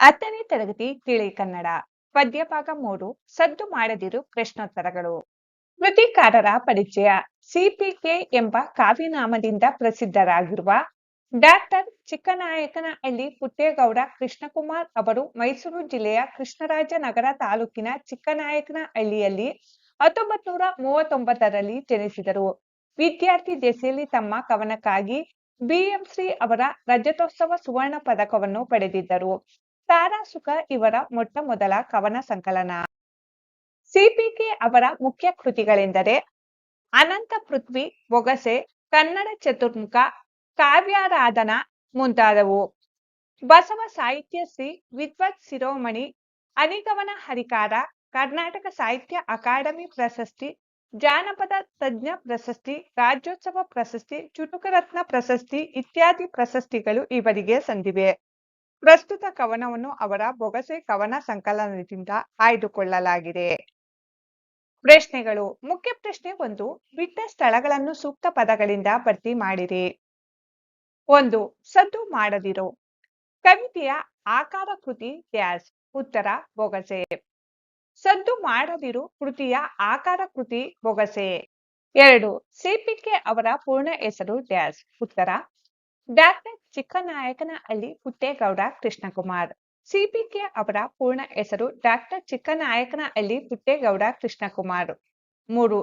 ಹತ್ತನೇ ತರಗತಿ ತಿಳಿ ಕನ್ನಡ. ಪದ್ಯಭಾಗ ಮೂರು, ಸದ್ದು ಮಾಡದಿರು ಪ್ರಶ್ನೋತ್ತರಗಳು. ಕೃತಿಕಾರರ ಪರಿಚಯ. ಸಿಪಿಕೆ ಎಂಬ ಕಾವ್ಯನಾಮದಿಂದ ಪ್ರಸಿದ್ಧರಾಗಿರುವ ಡಾಕ್ಟರ್ ಚಿಕ್ಕನಾಯಕನಹಳ್ಳಿ ಪುಟ್ಟೇಗೌಡ ಕೃಷ್ಣಕುಮಾರ್ ಅವರು ಮೈಸೂರು ಜಿಲ್ಲೆಯ ಕೃಷ್ಣರಾಜನಗರ ತಾಲೂಕಿನ ಚಿಕ್ಕನಾಯಕನಹಳ್ಳಿಯಲ್ಲಿ ಹತ್ತೊಂಬತ್ ನೂರ ಮೂವತ್ತೊಂಬತ್ತರಲ್ಲಿ ಜನಿಸಿದರು. ವಿದ್ಯಾರ್ಥಿ ದೆಸೆಯಲ್ಲಿ ತಮ್ಮ ಕವನಕ್ಕಾಗಿ ಬಿಎಂಶ್ರೀ ಅವರ ರಜತೋತ್ಸವ ಸುವರ್ಣ ಪದಕವನ್ನು ಪಡೆದಿದ್ದರು. ತಾರಾಸುಖ ಇವರ ಮೊಟ್ಟ ಮೊದಲ ಕವನ ಸಂಕಲನ. ಸಿಪಿಕೆ ಅವರ ಮುಖ್ಯ ಕೃತಿಗಳೆಂದರೆ ಅನಂತ ಪೃಥ್ವಿ, ಬೊಗಸೆ, ಕನ್ನಡ ಚತುರ್ಮುಖ, ಕಾವ್ಯಾರಾಧನ ಮುಂತಾದವು. ಬಸವ ಸಾಹಿತ್ಯ ಶ್ರೀ ವಿದ್ವತ್ ಶಿರೋಮಣಿ, ಅನಿಗವನ ಹರಿಕಾರ, ಕರ್ನಾಟಕ ಸಾಹಿತ್ಯ ಅಕಾಡೆಮಿ ಪ್ರಶಸ್ತಿ, ಜಾನಪದ ತಜ್ಞ ಪ್ರಶಸ್ತಿ, ರಾಜ್ಯೋತ್ಸವ ಪ್ರಶಸ್ತಿ, ಚುಟುಕರತ್ನ ಪ್ರಶಸ್ತಿ ಇತ್ಯಾದಿ ಪ್ರಶಸ್ತಿಗಳು ಇವರಿಗೆ ಸಂದಿವೆ. ಪ್ರಸ್ತುತ ಕವನವನ್ನು ಅವರ ಬೊಗಸೆ ಕವನ ಸಂಕಲನದಿಂದ ಆಯ್ದುಕೊಳ್ಳಲಾಗಿದೆ. ಪ್ರಶ್ನೆಗಳು. ಮುಖ್ಯ ಪ್ರಶ್ನೆ ಒಂದು, ಬಿಟ್ಟ ಸ್ಥಳಗಳನ್ನು ಸೂಕ್ತ ಪದಗಳಿಂದ ಭರ್ತಿ ಮಾಡಿರಿ ಒಂದು, ಸದ್ದು ಮಾಡದಿರು. ಕವಿತೆಯ ಆಕಾರ ಕೃತಿ ಡ್ಯಾಸ್ ಉತ್ತರ, ಬೊಗಸೆ. ಸದ್ದು ಮಾಡದಿರು ಕೃತಿಯ ಆಕಾರ ಕೃತಿ, ಬೊಗಸೆ. ಎರಡು, ಸಿಪಿಕೆ ಅವರ ಪೂರ್ಣ ಹೆಸರು ಡ್ಯಾಸ್ ಉತ್ತರ ಡಾಕ್ಟರ್ ಚಿಕ್ಕನಾಯಕನಹಳ್ಳಿ ಪುಟ್ಟೇಗೌಡ ಕೃಷ್ಣಕುಮಾರ್ ಸಿಪಿಕೆ ಅವರ ಪೂರ್ಣ ಹೆಸರು ಡಾಕ್ಟರ್ ಚಿಕ್ಕನಾಯಕನಹಳ್ಳಿ ಪುಟ್ಟೇಗೌಡ ಕೃಷ್ಣಕುಮಾರ್ ಮೂರು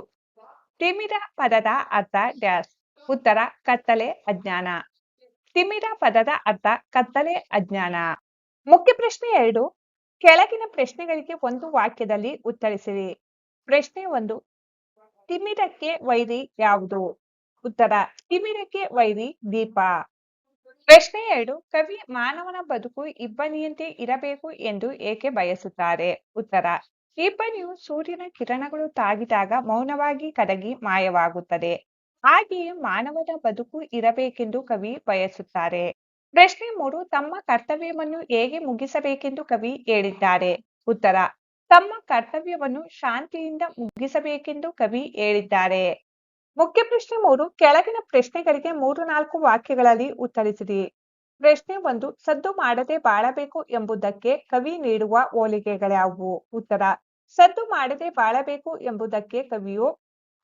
ತಿಮಿರ ಪದದ ಅರ್ಥ ಡ್ಯಾಸ್ ಉತ್ತರ ಕತ್ತಲೆ ಅಜ್ಞಾನ ತಿಮಿರ ಪದದ ಅರ್ಥ ಕತ್ತಲೆ ಅಜ್ಞಾನ ಮುಖ್ಯ ಪ್ರಶ್ನೆ ಎರಡು ಕೆಳಗಿನ ಪ್ರಶ್ನೆಗಳಿಗೆ ಒಂದು ವಾಕ್ಯದಲ್ಲಿ ಉತ್ತರಿಸಿರಿ ಪ್ರಶ್ನೆ ಒಂದು ತಿಮಿರಕ್ಕೆ ವೈರಿ ಯಾವುದು ಉತ್ತರ ತಿಮಿರಕ್ಕೆ ವೈರಿ ದೀಪ ಪ್ರಶ್ನೆ ಎರಡು, ಕವಿ ಮಾನವನ ಬದುಕು ಇಬ್ಬನಿಯಂತೆ ಇರಬೇಕು ಎಂದು ಏಕೆ ಬಯಸುತ್ತಾರೆ? ಉತ್ತರ, ಇಬ್ಬನಿಯು ಸೂರ್ಯನ ಕಿರಣಗಳು ತಾಗಿದಾಗ ಮೌನವಾಗಿ ಕರಗಿ ಮಾಯವಾಗುತ್ತದೆ. ಹಾಗೆಯೇ ಮಾನವನ ಬದುಕು ಇರಬೇಕೆಂದು ಕವಿ ಬಯಸುತ್ತಾರೆ. ಪ್ರಶ್ನೆ ಮೂರು, ತಮ್ಮ ಕರ್ತವ್ಯವನ್ನು ಹೇಗೆ ಮುಗಿಸಬೇಕೆಂದು ಕವಿ ಹೇಳಿದ್ದಾರೆ. ಉತ್ತರ, ತಮ್ಮ ಕರ್ತವ್ಯವನ್ನು ಶಾಂತಿಯಿಂದ ಮುಗಿಸಬೇಕೆಂದು ಕವಿ ಹೇಳಿದ್ದಾರೆ. ಮುಖ್ಯ ಪ್ರಶ್ನೆ ಮೂರು, ಕೆಳಗಿನ ಪ್ರಶ್ನೆಗಳಿಗೆ ಮೂರು ನಾಲ್ಕು ವಾಕ್ಯಗಳಲ್ಲಿ ಉತ್ತರಿಸಿರಿ. ಪ್ರಶ್ನೆ ಒಂದು, ಸದ್ದು ಮಾಡದೆ ಬಾಳಬೇಕು ಎಂಬುದಕ್ಕೆ ಕವಿ ನೀಡುವ ಹೋಲಿಕೆಗಳ್ಯಾವುವು ಉತ್ತರ, ಸದ್ದು ಮಾಡದೆ ಬಾಳಬೇಕು ಎಂಬುದಕ್ಕೆ ಕವಿಯು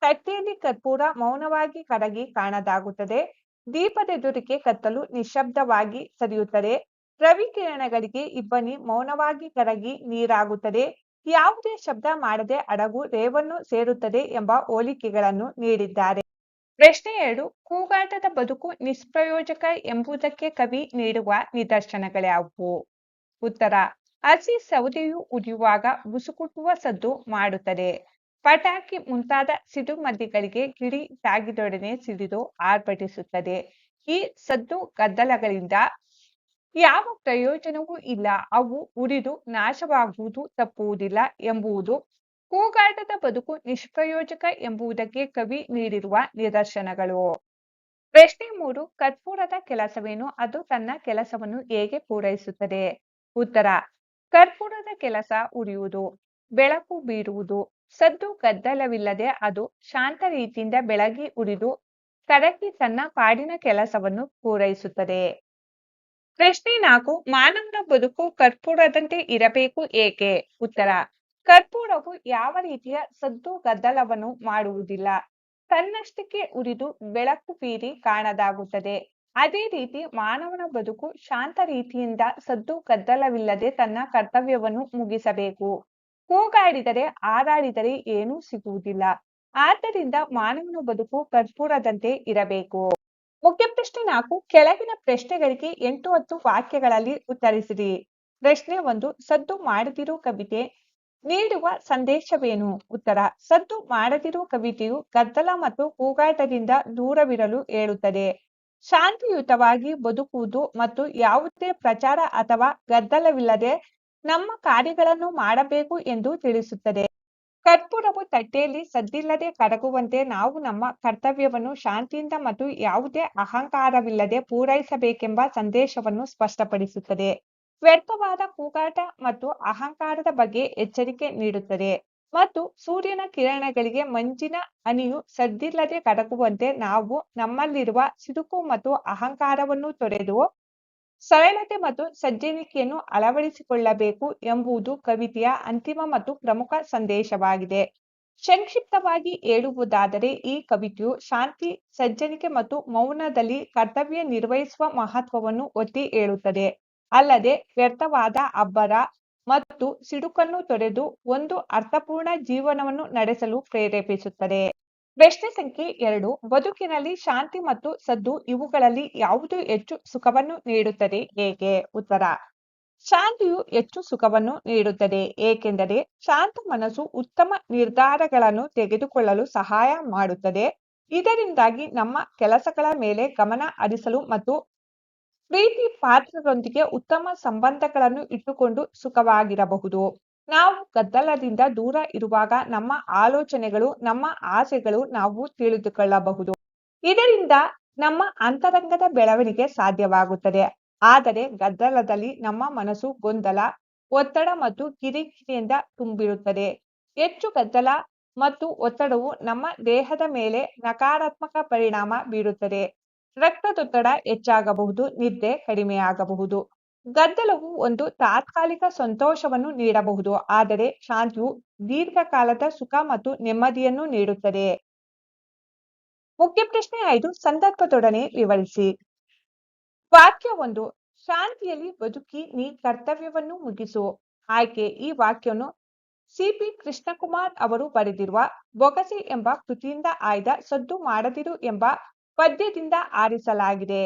ತಟ್ಟೆಯಲ್ಲಿ ಕರ್ಪೂರ ಮೌನವಾಗಿ ಕರಗಿ ಕಾಣದಾಗುತ್ತದೆ. ದೀಪದೆದುರಿಗೆ ಕತ್ತಲು ನಿಶಬ್ದವಾಗಿ ಸರಿಯುತ್ತದೆ. ರವಿ ಕಿರಣಗಳಿಗೆ ಇಬ್ಬನಿ ಮೌನವಾಗಿ ಕರಗಿ ನೀರಾಗುತ್ತದೆ. ಯಾವುದೇ ಶಬ್ದ ಮಾಡದೆ ಅಡಗು ರೇವನ್ನು ಸೇರುತ್ತದೆ ಎಂಬ ಹೋಲಿಕೆಗಳನ್ನು ನೀಡಿದ್ದಾರೆ. ಪ್ರಶ್ನೆ ಎರಡು, ಕೂಗಾಟದ ಬದುಕು ನಿಷ್ಪ್ರಯೋಜಕ ಎಂಬುದಕ್ಕೆ ಕವಿ ನೀಡುವ ನಿದರ್ಶನಗಳ್ಯಾವುವು ಉತ್ತರ, ಹಸಿ ಸೌದೆಯು ಉರಿಯುವಾಗ ಬುಸುಕುಟ್ಟುವ ಸದ್ದು ಮಾಡುತ್ತದೆ. ಪಟಾಕಿ ಮುಂತಾದ ಸಿಡುಮದ್ದಿಗಳಿಗೆ ಗಿಳಿ ತಾಗಿದೊಡನೆ ಸಿಡಿದು ಆರ್ಭಟಿಸುತ್ತದೆ. ಈ ಸದ್ದು ಗದ್ದಲಗಳಿಂದ ಯಾವ ಪ್ರಯೋಜನವೂ ಇಲ್ಲ. ಅವು ಉರಿದು ನಾಶವಾಗುವುದು ತಪ್ಪುವುದಿಲ್ಲ ಎಂಬುವುದು ಕೂಗಾಟದ ಬದುಕು ನಿಷ್ಪ್ರಯೋಜಕ ಎಂಬುದಕ್ಕೆ ಕವಿ ನೀಡಿರುವ ನಿದರ್ಶನಗಳು. ಪ್ರಶ್ನೆ ಮೂರು, ಕರ್ಪೂರದ ಕೆಲಸವೇನು? ಅದು ತನ್ನ ಕೆಲಸವನ್ನು ಹೇಗೆ ಪೂರೈಸುತ್ತದೆ? ಉತ್ತರ, ಕರ್ಪೂರದ ಕೆಲಸ ಉರಿಯುವುದು, ಬೆಳಕು ಬೀರುವುದು, ಸದ್ದು ಗದ್ದಲವಿಲ್ಲದೆ ಅದು ಶಾಂತ ರೀತಿಯಿಂದ ಬೆಳಗಿ ಉರಿದು, ಕರಗಿ ತನ್ನ ಪಾಡಿನ ಕೆಲಸವನ್ನು ಪೂರೈಸುತ್ತದೆ. ಪ್ರಶ್ನೆ ನಾಲ್ಕು, ಮಾನವನ ಬದುಕು ಕರ್ಪೂರದಂತೆ ಇರಬೇಕು ಏಕೆ? ಉತ್ತರ, ಕರ್ಪೂರವು ಯಾವ ರೀತಿಯ ಸದ್ದು ಗದ್ದಲವನ್ನು ಮಾಡುವುದಿಲ್ಲ. ತನ್ನಷ್ಟಕ್ಕೆ ಉರಿದು ಬೆಳಕು ಬೀರಿ ಕಾಣದಾಗುತ್ತದೆ. ಅದೇ ರೀತಿ ಮಾನವನ ಬದುಕು ಶಾಂತ ರೀತಿಯಿಂದ ಸದ್ದು ಗದ್ದಲವಿಲ್ಲದೆ ತನ್ನ ಕರ್ತವ್ಯವನ್ನು ಮುಗಿಸಬೇಕು. ಕೂಗಾಡಿದರೆ ಹಾರಾಡಿದರೆ ಏನೂ ಸಿಗುವುದಿಲ್ಲ. ಆದ್ದರಿಂದ ಮಾನವನ ಬದುಕು ಕರ್ಪೂರದಂತೆ ಇರಬೇಕು. ಮುಖ್ಯ ಪ್ರಶ್ನೆ ನಾಲ್ಕು, ಕೆಳಗಿನ ಪ್ರಶ್ನೆಗಳಿಗೆ ಎಂಟು ಹತ್ತು ವಾಕ್ಯಗಳಲ್ಲಿ ಉತ್ತರಿಸಿರಿ. ಪ್ರಶ್ನೆ ಒಂದು, ಸದ್ದು ಮಾಡದಿರುವ ಕವಿತೆ ನೀಡುವ ಸಂದೇಶವೇನು? ಉತ್ತರ, ಸದ್ದು ಮಾಡದಿರುವ ಕವಿತೆಯು ಗದ್ದಲ ಮತ್ತು ಕೂಗಾಟದಿಂದ ದೂರವಿರಲು ಹೇಳುತ್ತದೆ. ಶಾಂತಿಯುತವಾಗಿ ಬದುಕುವುದು ಮತ್ತು ಯಾವುದೇ ಪ್ರಚಾರ ಅಥವಾ ಗದ್ದಲವಿಲ್ಲದೆ ನಮ್ಮ ಕಾರ್ಯಗಳನ್ನು ಮಾಡಬೇಕು ಎಂದು ತಿಳಿಸುತ್ತದೆ. ಕರ್ಪೂರವು ತಟ್ಟೆಯಲ್ಲಿ ಸದ್ದಿಲ್ಲದೆ ಕರಗುವಂತೆ ನಾವು ನಮ್ಮ ಕರ್ತವ್ಯವನ್ನು ಶಾಂತಿಯಿಂದ ಮತ್ತು ಯಾವುದೇ ಅಹಂಕಾರವಿಲ್ಲದೆ ಪೂರೈಸಬೇಕೆಂಬ ಸಂದೇಶವನ್ನು ಸ್ಪಷ್ಟಪಡಿಸುತ್ತದೆ. ವ್ಯರ್ಥವಾದ ಕೂಗಾಟ ಮತ್ತು ಅಹಂಕಾರದ ಬಗ್ಗೆ ಎಚ್ಚರಿಕೆ ನೀಡುತ್ತದೆ. ಮತ್ತು ಸೂರ್ಯನ ಕಿರಣಗಳಿಗೆ ಮಂಜಿನ ಹನಿಯು ಸದ್ದಿಲ್ಲದೆ ಕರಗುವಂತೆ ನಾವು ನಮ್ಮಲ್ಲಿರುವ ಸಿಡುಕು ಮತ್ತು ಅಹಂಕಾರವನ್ನು ತೊರೆದು ಸರಳತೆ ಮತ್ತು ಸಜ್ಜನಿಕೆಯನ್ನು ಅಳವಡಿಸಿಕೊಳ್ಳಬೇಕು ಎಂಬುದು ಕವಿತೆಯ ಅಂತಿಮ ಮತ್ತು ಪ್ರಮುಖ ಸಂದೇಶವಾಗಿದೆ. ಸಂಕ್ಷಿಪ್ತವಾಗಿ ಹೇಳುವುದಾದರೆ, ಈ ಕವಿತೆಯು ಶಾಂತಿ, ಸಜ್ಜನಿಕೆ ಮತ್ತು ಮೌನದಲ್ಲಿ ಕರ್ತವ್ಯ ನಿರ್ವಹಿಸುವ ಮಹತ್ವವನ್ನು ಒತ್ತಿ ಹೇಳುತ್ತದೆ. ಅಲ್ಲದೆ, ವ್ಯರ್ಥವಾದ ಅಬ್ಬರ ಮತ್ತು ಸಿಡುಕನ್ನು ತೊರೆದು ಒಂದು ಅರ್ಥಪೂರ್ಣ ಜೀವನವನ್ನು ನಡೆಸಲು ಪ್ರೇರೇಪಿಸುತ್ತದೆ. ಪ್ರಶ್ನೆ ಸಂಖ್ಯೆ ಎರಡು, ಬದುಕಿನಲ್ಲಿ ಶಾಂತಿ ಮತ್ತು ಸದ್ದು ಇವುಗಳಲ್ಲಿ ಯಾವುದು ಹೆಚ್ಚು ಸುಖವನ್ನು ನೀಡುತ್ತದೆ ಏಕೆ ಉತ್ತರ, ಶಾಂತಿಯು ಹೆಚ್ಚು ಸುಖವನ್ನು ನೀಡುತ್ತದೆ, ಏಕೆಂದರೆ ಶಾಂತ ಮನಸ್ಸು ಉತ್ತಮ ನಿರ್ಧಾರಗಳನ್ನು ತೆಗೆದುಕೊಳ್ಳಲು ಸಹಾಯ ಮಾಡುತ್ತದೆ. ಇದರಿಂದಾಗಿ ನಮ್ಮ ಕೆಲಸಗಳ ಮೇಲೆ ಗಮನ ಹರಿಸಲು ಮತ್ತು ಪ್ರೀತಿ ಪಾತ್ರರೊಂದಿಗೆ ಉತ್ತಮ ಸಂಬಂಧಗಳನ್ನು ಇಟ್ಟುಕೊಂಡು ಸುಖವಾಗಿರಬಹುದು. ನಾವು ಗದ್ದಲದಿಂದ ದೂರ ಇರುವಾಗ ನಮ್ಮ ಆಲೋಚನೆಗಳು, ನಮ್ಮ ಆಸೆಗಳು ನಾವು ತಿಳಿದುಕೊಳ್ಳಬಹುದು. ಇದರಿಂದ ನಮ್ಮ ಅಂತರಂಗದ ಬೆಳವಣಿಗೆ ಸಾಧ್ಯವಾಗುತ್ತದೆ. ಆದರೆ ಗದ್ದಲದಲ್ಲಿ ನಮ್ಮ ಮನಸ್ಸು ಗೊಂದಲ, ಒತ್ತಡ ಮತ್ತು ಕಿರಿಕಿರಿಯಿಂದ ತುಂಬಿರುತ್ತದೆ. ಹೆಚ್ಚು ಗದ್ದಲ ಮತ್ತು ಒತ್ತಡವು ನಮ್ಮ ದೇಹದ ಮೇಲೆ ನಕಾರಾತ್ಮಕ ಪರಿಣಾಮ ಬೀರುತ್ತದೆ. ರಕ್ತದೊತ್ತಡ ಹೆಚ್ಚಾಗಬಹುದು, ನಿದ್ದೆ ಕಡಿಮೆಯಾಗಬಹುದು. ಗದ್ದಲವು ಒಂದು ತಾತ್ಕಾಲಿಕ ಸಂತೋಷವನ್ನು ನೀಡಬಹುದು, ಆದರೆ ಶಾಂತಿಯು ದೀರ್ಘಕಾಲದ ಸುಖ ಮತ್ತು ನೆಮ್ಮದಿಯನ್ನು ನೀಡುತ್ತದೆ. ಮುಖ್ಯ ಪ್ರಶ್ನೆ ಐದು, ಸಂದರ್ಭದೊಡನೆ ವಿವರಿಸಿ. ವಾಕ್ಯ ಒಂದು ಶಾಂತಿಯಲ್ಲಿ ಬದುಕಿ ನೀ ಕರ್ತವ್ಯವನ್ನು ಮುಗಿಸು. ಆಯ್ಕೆ, ಈ ವಾಕ್ಯವನ್ನು ಸಿಪಿ ಕೃಷ್ಣಕುಮಾರ್ ಅವರು ಬರೆದಿರುವ ಬೊಗಸೆ ಎಂಬ ಕೃತಿಯಿಂದ ಆಯ್ದ ಸದ್ದು ಮಾಡದಿರು ಎಂಬ ಪದ್ಯದಿಂದ ಆರಿಸಲಾಗಿದೆ.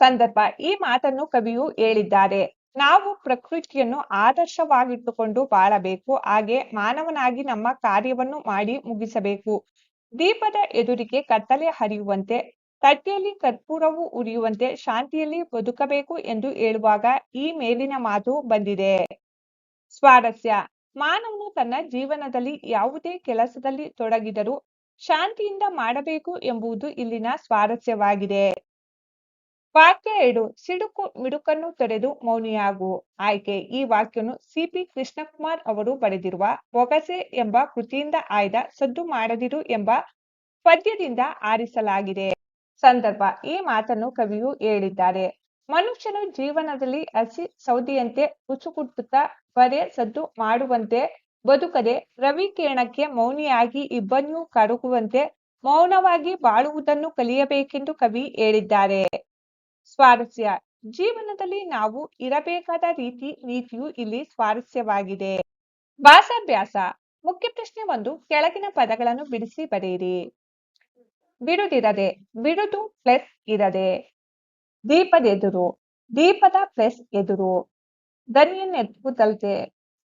ಸಂದರ್ಭ ಈ ಮಾತನ್ನು ಕವಿಯು ಹೇಳಿದ್ದಾರೆ. ನಾವು ಪ್ರಕೃತಿಯನ್ನು ಆದರ್ಶವಾಗಿಟ್ಟುಕೊಂಡು ಬಾಳಬೇಕು, ಹಾಗೆ ಮಾನವನಾಗಿ ನಮ್ಮ ಕಾರ್ಯವನ್ನು ಮಾಡಿ ಮುಗಿಸಬೇಕು. ದೀಪದ ಎದುರಿಗೆ ಕತ್ತಲೆ ಹರಿಯುವಂತೆ, ತಟ್ಟೆಯಲ್ಲಿ ಕರ್ಪೂರವು ಉರಿಯುವಂತೆ ಶಾಂತಿಯಲ್ಲಿ ಬದುಕಬೇಕು ಎಂದು ಹೇಳುವಾಗ ಈ ಮೇಲಿನ ಮಾತು ಬಂದಿದೆ. ಸ್ವಾರಸ್ಯ. ಮಾನವನು ತನ್ನ ಜೀವನದಲ್ಲಿ ಯಾವುದೇ ಕೆಲಸದಲ್ಲಿ ತೊಡಗಿದರೂ ಶಾಂತಿಯಿಂದ ಮಾಡಬೇಕು ಎಂಬುದು ಇಲ್ಲಿನ ಸ್ವಾರಸ್ಯವಾಗಿದೆ. ವಾಕ್ಯ ಎರಡು ಸಿಡುಕು, ಮಿಡುಕನ್ನು ತೊರೆದು ಮೌನಿಯಾಗು. ಆಯ್ಕೆ, ಈ ವಾಕ್ಯವನ್ನು ಸಿಪಿ ಕೃಷ್ಣಕುಮಾರ್ ಅವರು ಬರೆದಿರುವ ಬೊಗಸೆ ಎಂಬ ಕೃತಿಯಿಂದ ಆಯ್ದ ಸದ್ದು ಮಾಡದಿರು ಎಂಬ ಪದ್ಯದಿಂದ ಆರಿಸಲಾಗಿದೆ. ಸಂದರ್ಭ, ಈ ಮಾತನ್ನು ಕವಿಯು ಹೇಳಿದ್ದಾರೆ. ಮನುಷ್ಯನು ಜೀವನದಲ್ಲಿ ಹಸಿ ಸೌದಿಯಂತೆ ಕುಚ್ಚುಕುಟ್ಟುತ್ತಾ ಬರೆ ಸದ್ದು ಮಾಡುವಂತೆ ಬದುಕದೆ ರವಿಕಿರಣಕ್ಕೆ ಮೌನಿಯಾಗಿ ಇಬ್ಬನಿಯೂ ಕರಗುವಂತೆ ಮೌನವಾಗಿ ಬಾಳುವುದನ್ನು ಕಲಿಯಬೇಕೆಂದು ಕವಿ ಹೇಳಿದ್ದಾರೆ. ಸ್ವಾರಸ್ಯ. ಜೀವನದಲ್ಲಿ ನಾವು ಇರಬೇಕಾದ ರೀತಿ ನೀತಿಯು ಇಲ್ಲಿ ಸ್ವಾರಸ್ಯವಾಗಿದೆ. ಭಾಸಾಭ್ಯಾಸ ಮುಖ್ಯ ಪ್ರಶ್ನೆ ಒಂದು, ಕೆಳಗಿನ ಪದಗಳನ್ನು ಬಿಡಿಸಿ ಬರೆಯಿರಿ. ಬಿಡುದಿರದೆ. ಬಿಡುದು ಪ್ಲಸ್ ಇರದೆ. ದೀಪದೆದುರು ದೀಪದ ಪ್ಲಸ್ ಎದುರು. ದನಿಯನ್ನು ಎತ್ತುವುದಲ್ತೆ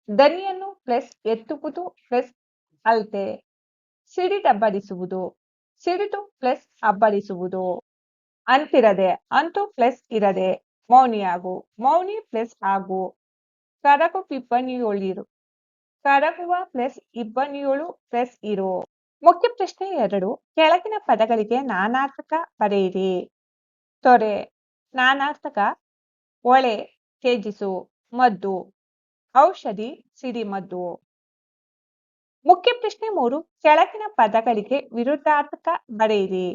ದನಿಯನ್ನು ಪ್ಲಸ್ ಎತ್ತುವುದು ಪ್ಲಸ್ ಅಲ್ತೆ ಸಿಡಿದಬ್ಬರಿಸುವುದು. ಸಿಡಿದು ಪ್ಲಸ್ ಅಬ್ಬರಿಸುವುದು. ಅಂತಿರದೆ, ಅಂತು ಪ್ಲಸ್ ಇರದೆ ಮೌನಿಯಾಗು ಮೌನಿ ಪ್ಲಸ್ ಆಗು. ಕರಕು ಇಬ್ಬನಿಯೊಳಿರು ಕರಗುವ ಪ್ಲಸ್ ಇಬ್ಬನಿಯೊಳು ಪ್ಲಸ್ ಇರು. ಮುಖ್ಯ ಪ್ರಶ್ನೆ ಎರಡು, ಕೆಳಗಿನ ಪದಗಳಿಗೆ ನಾನಾರ್ಥಕ ಬರೆಯಿರಿ. ತೊರೆ, ನಾನಾರ್ಥಕ, ಒಳೆ ತೇಜಿಸು ಮದ್ದು. ಔಷಧಿ ಸಿಡಿಮದ್ದು ಮುಖ್ಯ ಪ್ರಶ್ನೆ ಮೂರು, ಕೆಳಗಿನ ಪದಗಳಿಗೆ ವಿರುದ್ಧಾರ್ಥಕ ಬರೆಯಿರಿ.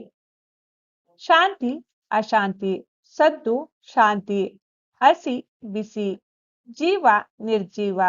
ಶಾಂತಿ ಅಶಾಂತಿ ಸದ್ದು ಶಾಂತಿ ಹಸಿ ಬಿಸಿ ಜೀವ ನಿರ್ಜೀವ